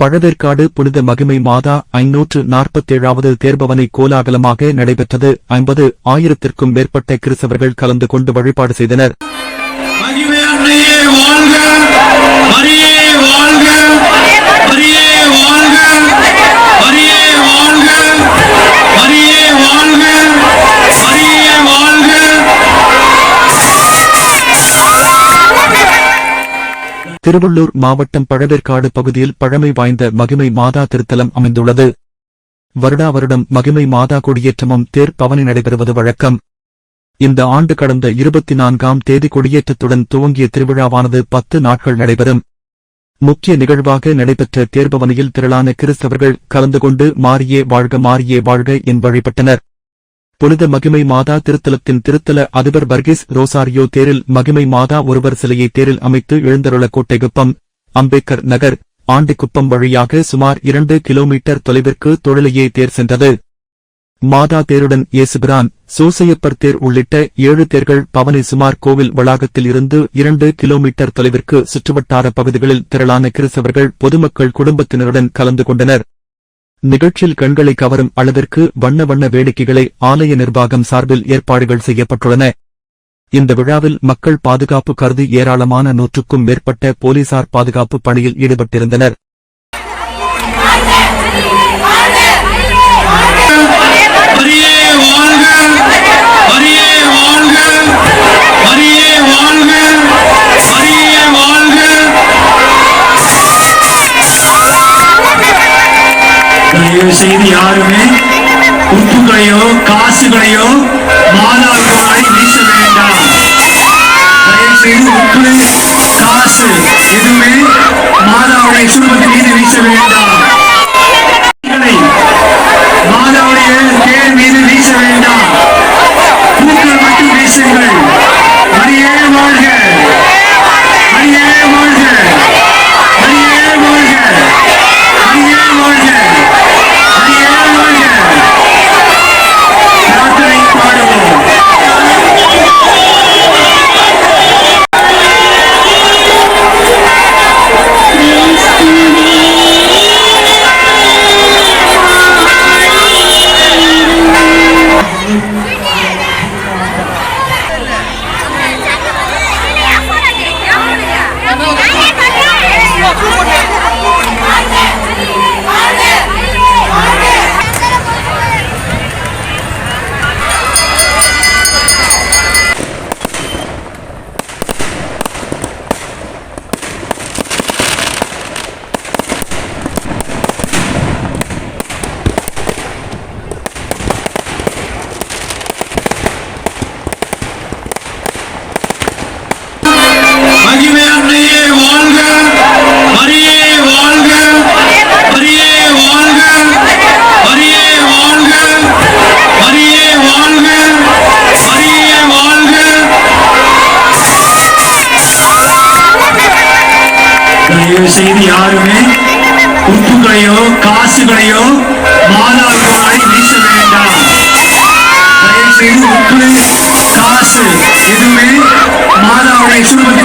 பழவேற்காடு புனித மகிமை மாதா ஐநூற்று நாற்பத்தேழாவது தேர்பவனை கோலாகலமாக நடைபெற்றது. ஐம்பது ஆயிரத்திற்கும் மேற்பட்ட கிறிஸ்தவர்கள் கலந்து கொண்டு வழிபாடு செய்தனர். திருவள்ளூர் மாவட்டம் பழவேற்காடு பகுதியில் பழமை வாய்ந்த மகிமை மாதா திருத்தலம் அமைந்துள்ளது. வருடா வருடம் மகிமை மாதா கொடியேற்றமும் தேர் பவனி நடைபெறுவது வழக்கம். இந்த ஆண்டு கடந்த இருபத்தி நான்காம் தேதி கொடியேற்றத்துடன் துவங்கிய திருவிழாவானது பத்து நாட்கள் நடைபெறும். முக்கிய நிகழ்வாக நடைபெற்ற தேர்பவனியில் திரளான கிறிஸ்தவர்கள் கலந்து கொண்டு மாறியே வாழ்க மாறியே வாழ்க என் வழிபட்டனர். புனித மகிமை மாதா திருத்தலத்தின் திருத்தல அதிபர் பர்கிஸ் ரோசாரியோ தேரில் மகிமை மாதா ஒருவர் சிலையை தேரில் அமைத்து எழுந்தருள கோட்டைக்குப்பம் அம்பேத்கர் நகர் ஆண்டிக்குப்பம் வழியாக சுமார் இரண்டு கிலோமீட்டர் தொலைவிற்கு தொழிலையே தேர் சென்றது. மாதா தேருடன் இயேசுபிரான் சூசையப்பர் தேர் உள்ளிட்ட ஏழு தேர்கள் பவனி சுமார் கோவில் வளாகத்தில் இருந்து இரண்டு கிலோமீட்டர் தொலைவிற்கு சுற்றுவட்டார பகுதிகளில் திரளான கிறிஸ்தவர்கள் பொதுமக்கள் குடும்பத்தினருடன் கலந்து கொண்டனர். நிகழ்ச்சியில் கண்களை கவரும் அளவிற்கு வண்ண வண்ண வேடிக்கைகளை ஆலய நிர்வாகம் சார்பில் ஏற்பாடுகள் செய்யப்பட்டுள்ளன. இந்த விழாவில் மக்கள் பாதுகாப்பு கருதி ஏராளமான நூற்றுக்கும் மேற்பட்ட போலீசார் பாதுகாப்பு பணியில் ஈடுபட்டிருந்தனர். தயவு செய்து யாருமே உப்புகளையோ காசுகளையோ மாதாவுக்கு வீச வேண்டாம். தயவு செய்து யாருமே உப்புகளையோ காசுகளையோ மாதாவுக்கு வீச வேண்டாம். தயவு செய்து உப்பு காசு எதுவுமே மாதாவுடைய சுடுபத்தை